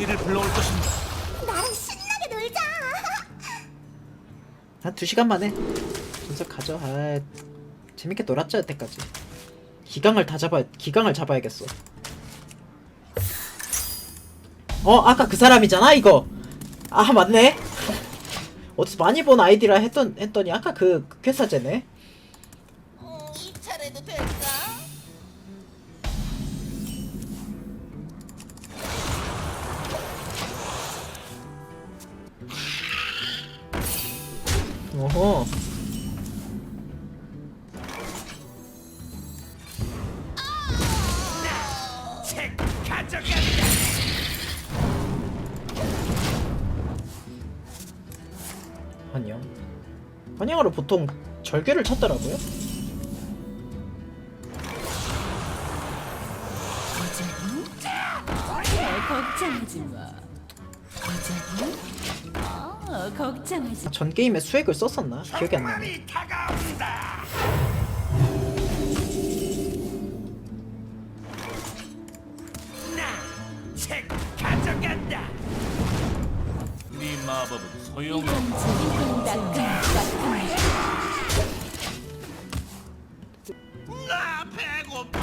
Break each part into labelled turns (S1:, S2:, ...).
S1: 승리를 불러올 것입니다.
S2: 나랑 신나게 놀자.
S3: 한 2시간 만에 분석 가죠. 아, 재밌게 놀았죠, 여태까지. 기강을 다 잡아, 기강을 잡아야겠어. 어, 아까 그 사람이잖아, 이거. 아, 맞네. 어디서 많이 본 아이디라 했던, 했더니 아까 그, 그 회사제네. 환영. 환영으로 보통 절규를 쳤더라고요.
S4: 어, 걱정하지 마. 어, 걱정하지 마.
S3: 전 게임에 수액을 썼었나? 기억이 안 나네.
S1: 마법은 소용. 나 배고파.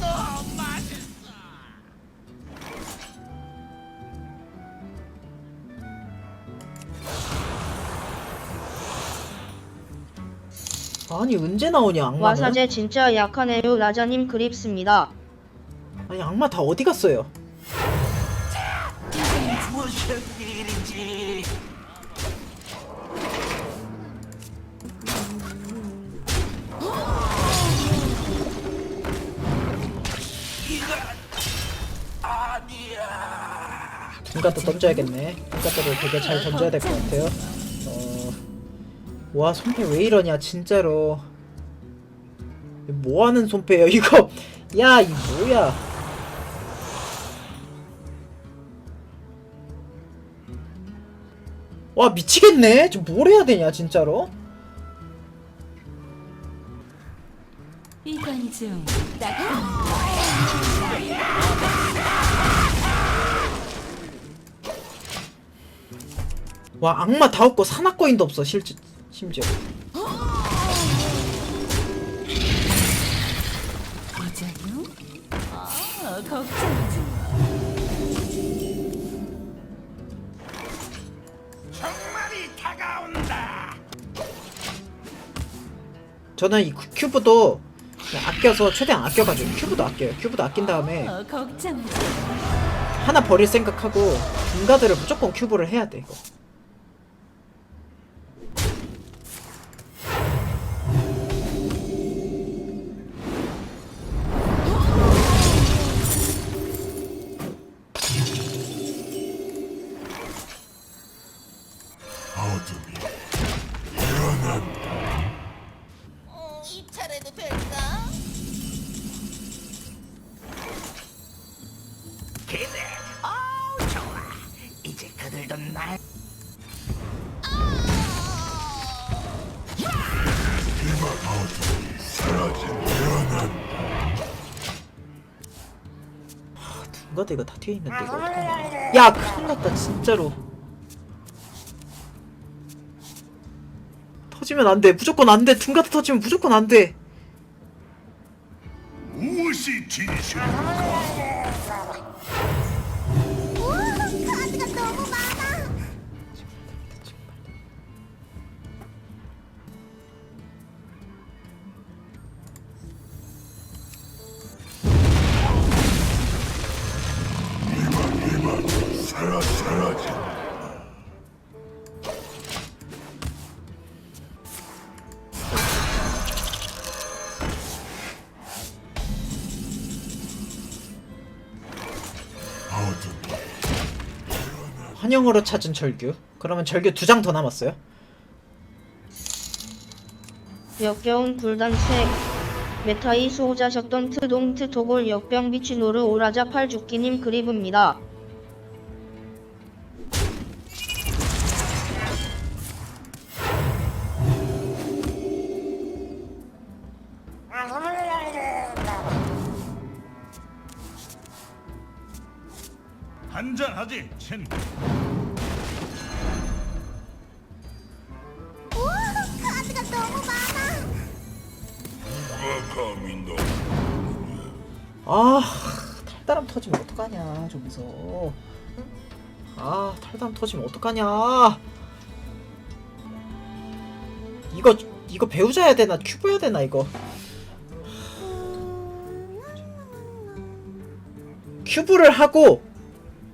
S1: 너무 맛있어.
S3: 아니 언제 나오냐 악마는?
S5: 와사제 진짜 약하네요 라자님 그립습니다.
S3: 아니 악마 다 어디 갔어요? 분가도 던져야겠네. 분가도를 되게 잘 던져야 될 것 같아요. 어... 와 손패 왜 이러냐 진짜로. 뭐 하는 손패예요 이거? 야이 뭐야? 와 미치겠네. 좀뭘 해야 되냐 진짜로? 와 악마 다 없고 산악거인도 없어 실제 심지어.
S4: 어, 걱정하지
S3: 저는 이 큐브도 아껴서 최대한 아껴가지고 큐브도 아껴요. 큐브도 아낀 다음에
S4: 어.
S3: 하나 버릴 생각하고 분가드를 무조건 큐브를 해야 돼 이거. 분가드 이거 다 튀어 있는데 이거 어떡하냐? 야 큰일 났다 진짜로. 터지면 안 돼. 무조건 안 돼. 둔가드 터지면 무조건 안 돼.
S1: 무엇이 진실?
S3: 환영으로 찾은 절규. 그러면 절규 두 장 더 남았어요.
S5: 역겨운 굴단색 메타이 수호자셨던 트동트 도골 역병 미치노르 오라자 팔죽기님 그립입니다.
S1: 한
S6: 한잔하지, 친
S3: 저기서. 아 탈다람 터지면 어떡하냐. 이거 이거 배우자 해야 되나? 큐브 해야 되나 이거? 큐브를 하고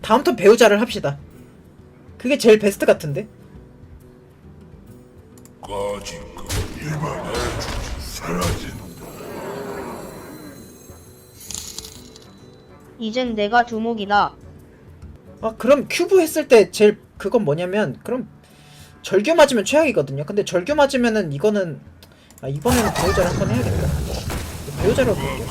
S3: 다음 턴 배우자를 합시다. 그게 제일 베스트 같은데
S5: 이젠 내가 두목이다.
S3: 아 그럼 큐브 했을 때 제일 그건 뭐냐면 그럼 절규 맞으면 최악이거든요. 근데 절규 맞으면은 이거는 아 이번에는 배우자를 한번 해야겠다. 배우자로 볼게요.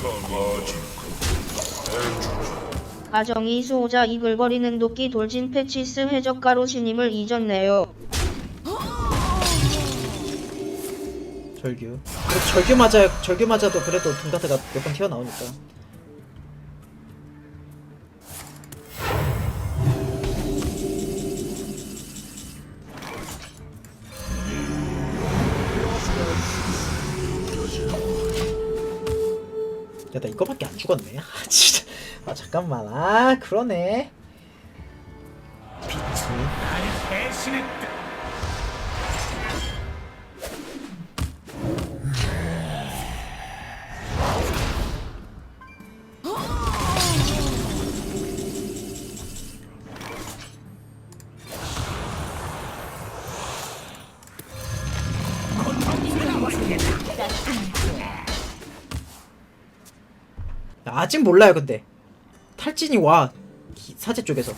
S5: 가정이 수호자 이글거리는 도끼 돌진 패치스 해적가로 신임을 잊었네요.
S3: 절규. 그래도 절규 맞아 절규 맞아도 그래도 등가드가 몇 번 튀어나오니까. 야, 나 이거밖에 안 죽었네. 아, 진짜. 아, 잠깐만. 아, 그러네.
S1: 날 배신했다.
S3: 아직 몰라요, 근데. 탈진이 와. 기- 사제 쪽에서.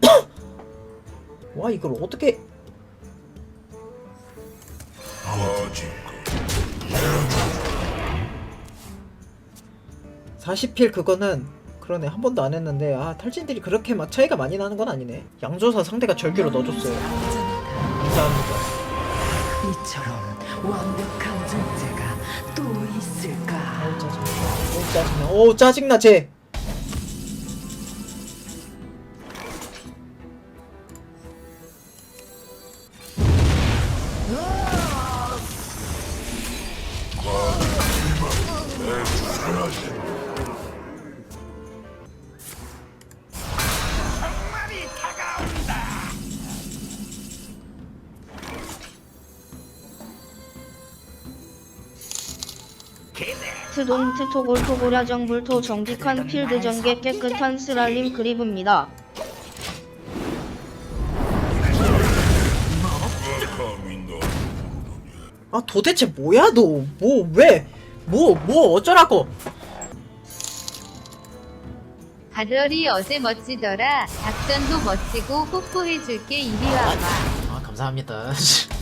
S3: 와, 이걸 어떻게. 40필 그거는 그러네. 한 번도 안 했는데 아 탈진들이 그렇게 막 차이가 많이 나는 건 아니네. 양조사 상대가 절규로 넣어줬어요. 감사합니다.
S4: 이처럼 완벽한 존재가 또 있을까?
S3: 어우 짜증나. 짜증나. 어우 짜증나. 쟤
S1: 기대.
S5: 트동 트토골 토 고라 정불토 정직한 필드 전개 깨끗한 스랄림 그립입니다.
S3: 아 도대체 뭐야 너 뭐 왜 뭐 뭐 어쩌라고
S7: 가들이 어제 멋지더라. 작전도 멋지고 뽀뽀해줄게 이리 와봐.
S3: 아 감사합니다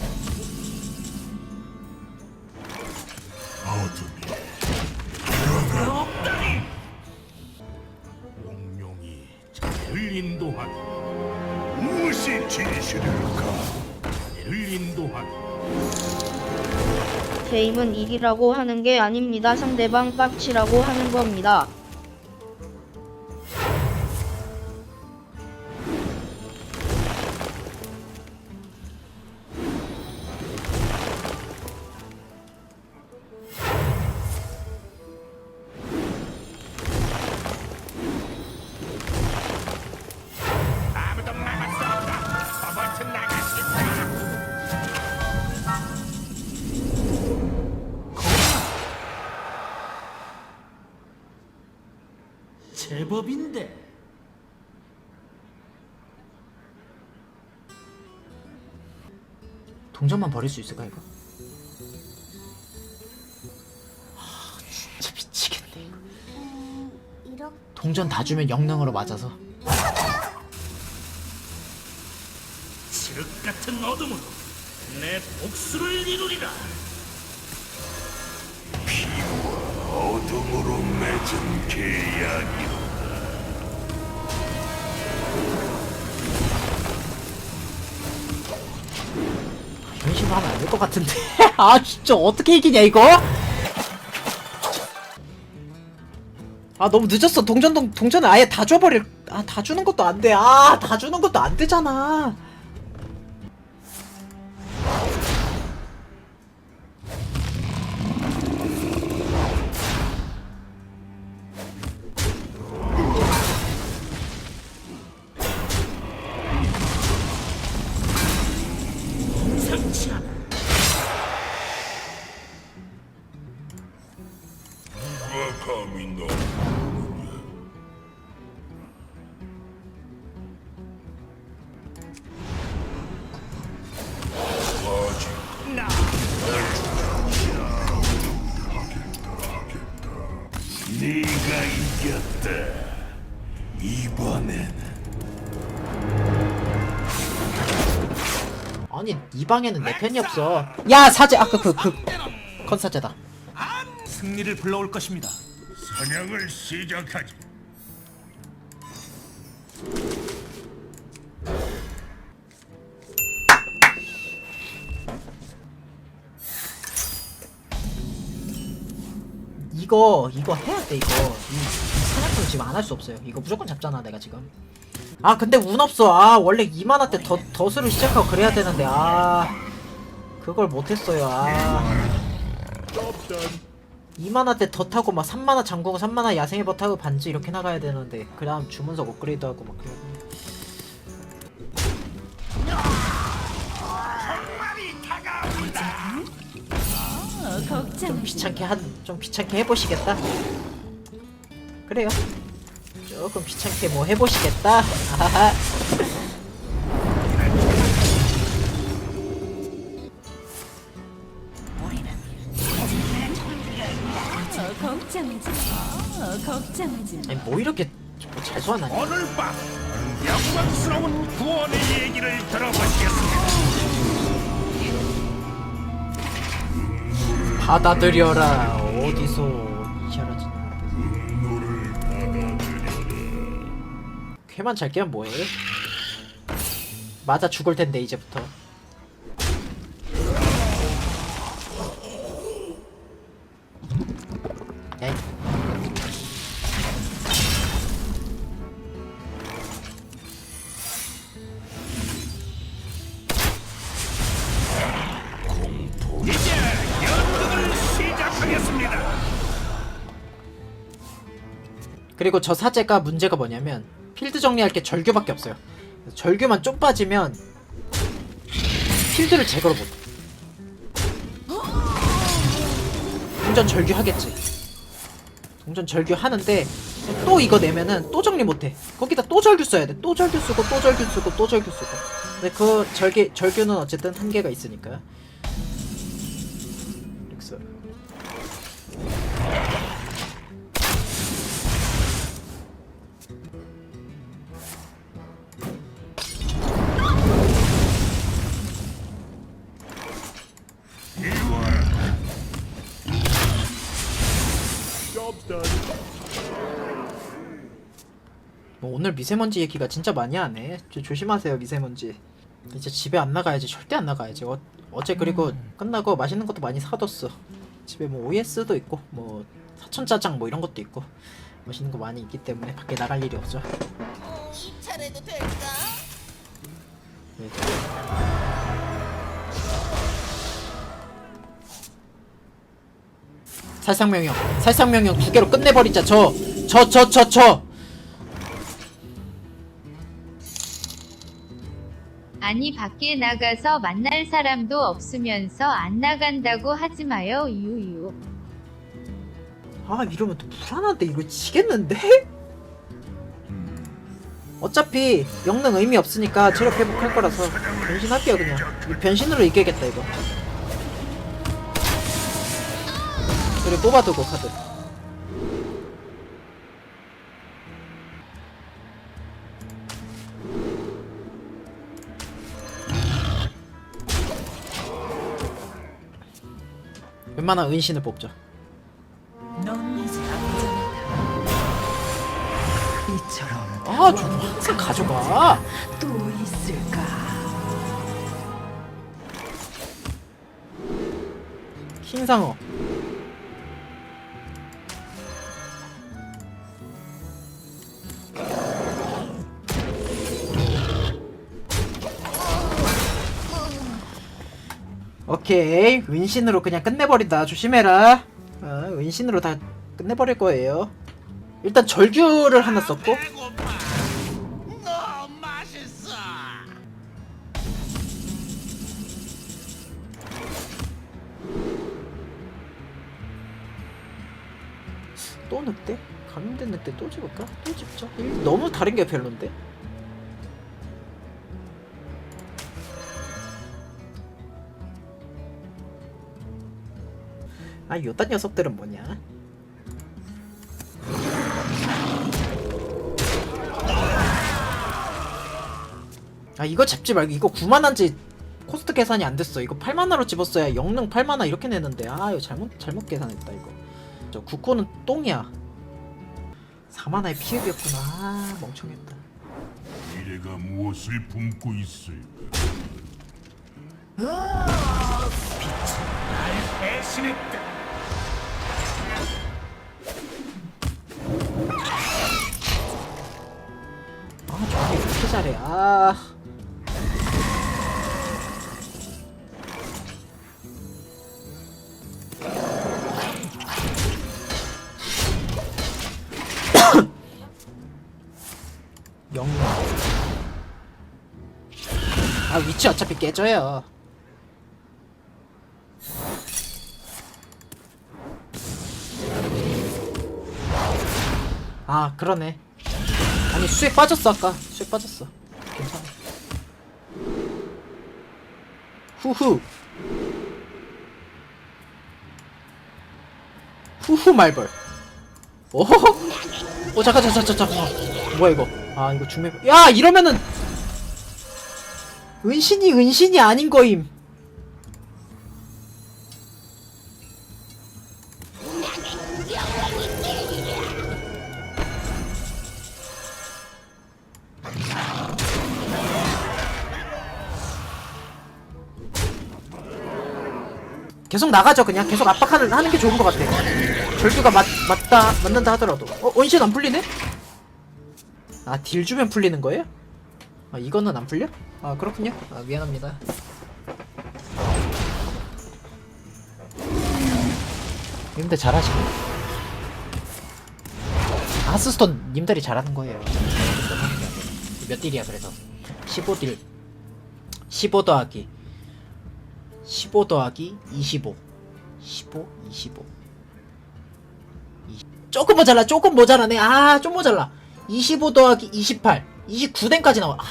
S5: 게임은 이기라고 하는 게 아닙니다. 상대방 빡치라고 하는 겁니다.
S3: 동전만 버릴 수 있을까 이거? 아 진짜 미치겠네 이거 동전 다 주면 영능으로 맞아서.
S1: 칠흑 같은 어둠으로 내 복수를 이루리라.
S6: 어둠으로 맺은 계약이
S3: 변신을 하면 안 될 것 같은데. 아 진짜 어떻게 이기냐 이거? 아 너무 늦었어. 동전 동, 동전을 아예 다 줘버릴 아 다 주는 것도 안돼아 다 주는 것도 안 되잖아
S6: 감히 너 네가 이겼다. 이번엔
S3: 아니 이 방에는 내 편이 없어 야 사제 아까 그 그 컨사제다
S1: 승리를 불러올 것입니다.
S6: 사냥을 시작하지.
S3: 이거 이거 해야 돼 이거. 이, 이 사냥꾼 지금 안 할 수 없어요. 이거 무조건 잡잖아 내가 지금. 아 근데 운 없어. 아 원래 2만화 때 더, 덫으로 시작하고 그래야 되는데 아. 그걸 못했어요 아 2만화 때 덫하고 막 3만화 장공 3만화 야생의 버하고 반지 이렇게 나가야 되는데 그 다음 주문석 업그레이드하고 막 그래야 돼 좀 귀찮게 한 좀 귀찮게 해보시겠다. 그래요. 조금 귀찮게 뭐 해보시겠다.
S8: 걱정하지 마.
S3: 아니 뭐 이렇게 소환하냐?
S6: 오늘 밤 영광스러운 구원의 얘기를 들어보시겠습니다.
S3: 받아들여라. 어디서 이샤라지? 걔만 잘 깨면 뭐해? 맞아 죽을 텐데 이제부터. 그리고 저 사제가 문제가 뭐냐면 필드 정리할 게 절규밖에 없어요. 절규만 좀 빠지면 필드를 제거를 못해. 동전 절규 하겠지. 동전 절규 하는데 또 이거 내면은 또 정리 못해. 거기다 또 절규 써야 돼. 또 절규 쓰고 또 절규 쓰고 또 절규 쓰고. 근데 그 절개 절규는 어쨌든 한계가 있으니까. 오늘 미세먼지 얘기가 진짜 많이 하네. 조, 조심하세요 미세먼지. 이제 집에 안 나가야지. 절대 안 나가야지. 어, 어제 그리고 끝나고 맛있는 것도 많이 사뒀어. 집에 뭐 OS도 있고 뭐 사천짜장 뭐 이런 것도 있고 맛있는 거 많이 있기 때문에 밖에 나갈 일이 없죠.
S2: 이 차례도 될까?
S3: 네. 살상명령, 살상명령 두 개로 끝내버리자. 저, 저, 저, 저, 저.
S7: 아니 밖에 나가서 만날 사람도 없으면서 안 나간다고 하지 마요 유유.
S3: 아 이러면 또 불안한데 이거 지겠는데? 어차피 영능 의미 없으니까 체력 회복할 거라서 변신할게요 그냥 이 변신으로 이겨야겠다 이거 그리고 뽑아두고 카드 웬만한 은신을 뽑죠.
S4: 이처럼
S3: 아, 저 항상 가져가.
S4: 또 있을까?
S3: 흰상어. 오케이 은신으로 그냥 끝내버린다 조심해라 어, 은신으로 다 끝내버릴 거예요 일단 절규를 하나 썼고. 또 늑대? 감염된 늑대 또 집을까? 또 일- 너무 다른 게 별론데? 아 요딴 녀석들은 뭐냐? 아 이거 잡지 말고 이거 9만원지 코스트 계산이 안 됐어 이거 8만원으로 집었어야 영능 8만원 이렇게 내는데 아 이거 잘못 잘못 계산했다 이거 저 구코는 똥이야 4만원의 피해비였구나 아 멍청했다
S6: 미래가 무엇을 품고 있을까?
S1: 배신했다.
S3: 이렇게 잘해 아. 영웅 아 위치 어차피 깨져요. 아 그러네. 아니 수에 빠졌어 아까 빠졌어. 괜찮아. 후후. 후후 말벌. 오호 오 잠깐 잠깐 잠깐 잠깐. 뭐야 이거? 아 이거 중매 야 이러면은 은신이 은신이 아닌 거임 계속 나가죠. 그냥 계속 압박하는 하는 게 좋은 것 같아. 절규가 맞 맞다 맞는다 하더라도. 어 원신 안 풀리네? 아 딜 주면 풀리는 거예요? 아 이거는 안 풀려? 아 그렇군요. 아 미안합니다. 님들 잘하시네. 아스스톤 님들이 잘하는 거예요. 몇 딜이야 그래서? 15딜. 15 더하기 15 더하기 25 15 25 20. 조금 모자라 조금 모자라네. 아 좀 모자라. 25 더하기 28 29댐까지 나와. 아,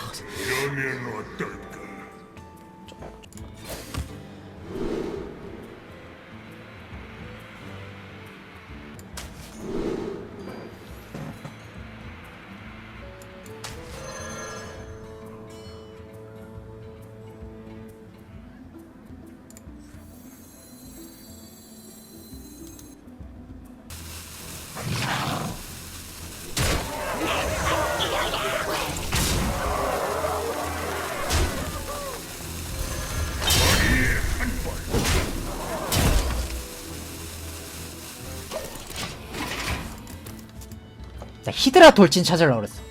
S3: 히드라 돌진 찾으려고 그랬어.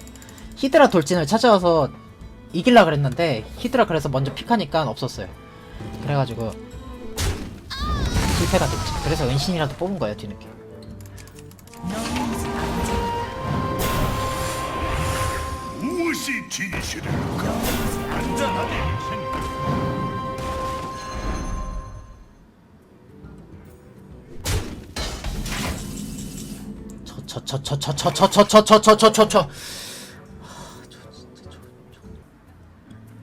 S3: 히드라 돌진을 찾아와서 이길라 그랬는데 히드라 그래서 먼저 픽하니까 없었어요. 그래가지고 실패가 됐지. 그래서 은신이라도 뽑은 거예요 뒤늦게.
S6: 무엇이 진실일까? 안전하게
S3: 저저저저저저저저저저저 저저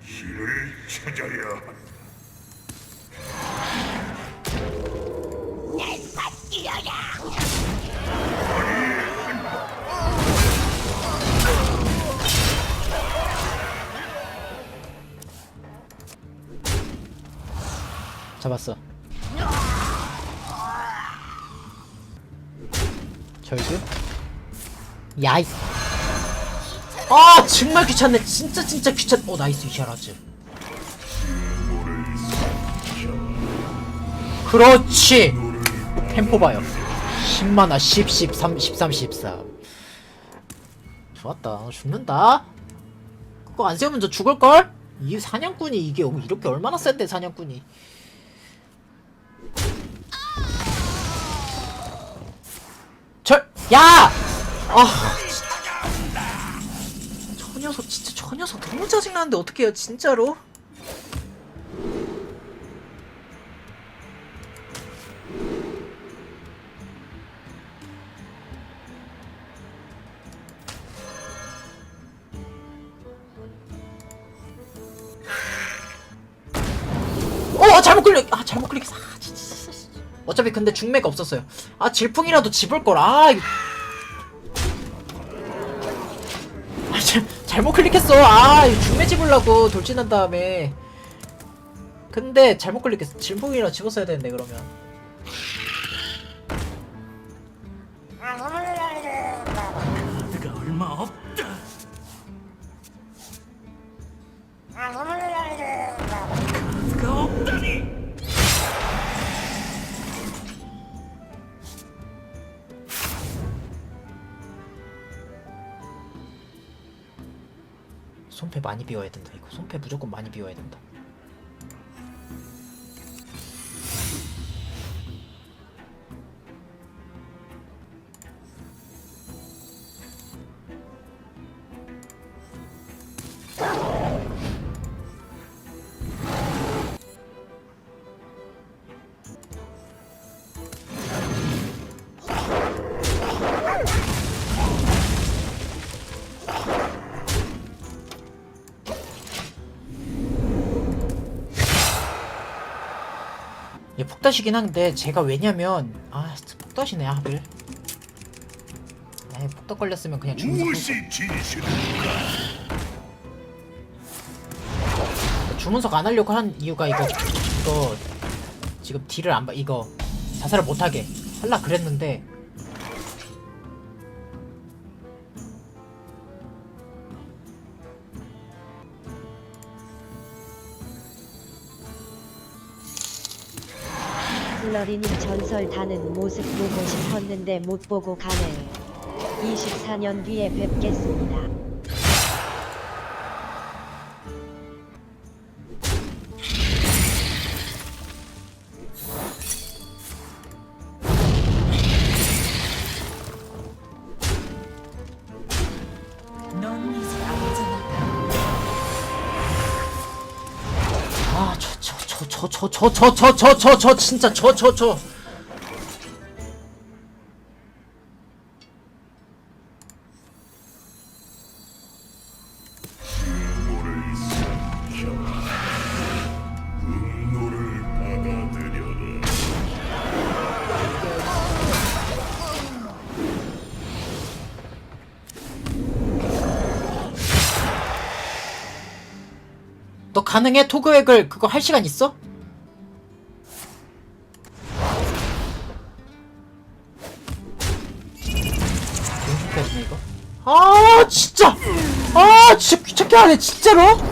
S6: 길을 찾아야 한다.
S3: 잡았어 절규 야이 아 정말 귀찮네. 진짜 진짜 귀찮 어 나이스 이샤라즈. 그렇지. 템포 봐요. 10만화 10 13 13 13 좋았다. 죽는다. 그거 안 세우면 저 죽을걸? 이 사냥꾼이 이게 이렇게 얼마나 센데 사냥꾼이 야! 아 저 녀석 진짜 저 녀석 너무 짜증나는데 어떡해요 진짜로? 어 잘못 클릭 아 잘못 클릭했어 아 진짜. 어차피 근데 중매가 없었어요 아 질풍이라도 집을걸 아 이거 아, 잘, 잘못 클릭했어. 아, 이거 중매 집으려고 돌진한 다음에. 근데 잘못 클릭했어. 질풍이라 집었어야 되는데 그러면. 손패 많이 비워야 된다. 이거 손패 무조건 많이 비워야 된다. 얘 폭다시긴 한데 제가 왜냐면 아 폭다시네 하ብል. 에 폭다 걸렸으면 그냥 주문서? 주문석 안 하려고 한 이유가 이거 이거 지금 딜을 안 봐 이거 자살을 못하게 할라 그랬는데
S9: 플러리님 전설 다는 모습 보고 싶었는데 못 보고 가네요. 24년 뒤에 뵙겠습니다.
S3: 저 저 저 저 저 저 진짜 저 저 저.
S6: 너
S3: 가능해? 토그액을 그거 할 시간 있어? 귀찮게 하네 진짜로.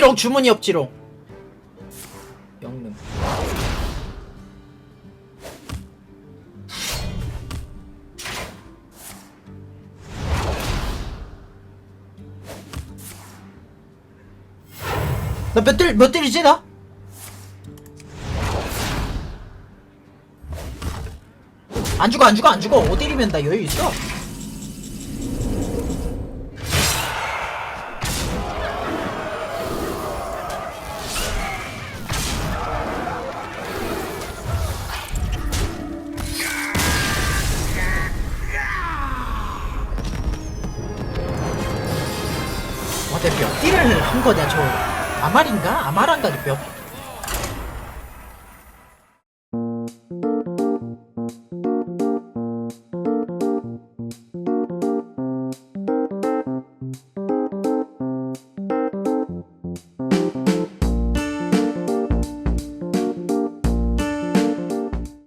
S3: 엎지롱 주문이 엎지롱. 영능. 나몇 딜, 몇 딜이지 나? 안 죽어 안 죽어 안 죽어. 어딜이면 나 여유 있어 와, 내몇